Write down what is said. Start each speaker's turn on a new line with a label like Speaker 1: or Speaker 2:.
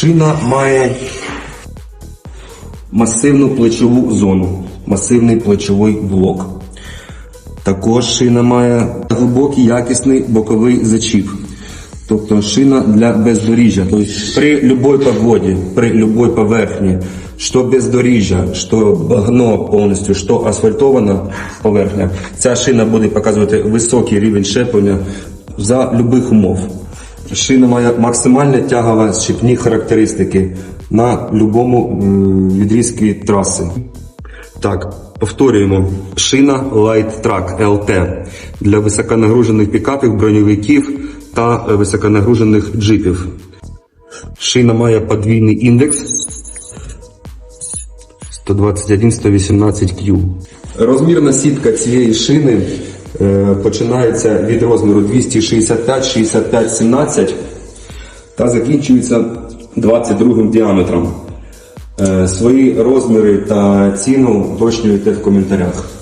Speaker 1: Шина має масивну плечову зону, масивний плечовий блок. Також шина має глибокий якісний боковий зачіп. Тобто шина для бездоріжжя. Тобто при будь-якій погоді, при будь-якій поверхні, що бездоріжжя, що багно повністю, що асфальтована поверхня, ця шина буде показувати високий рівень щеплення за будь-яких умов. Шина має максимальне тягове щепні характеристики на будь-якому відрізку траси. Так, повторюємо. Шина Light Track LT для високонагружених пікапів, броньовиків та е, високонагружених джипів. Шина має подвійний індекс 121-118Q. Розмірна сітка цієї шини починається від розміру 265-65-17 та закінчується 22 діаметром. Е, Свої розміри та ціну уточнюйте в коментарях.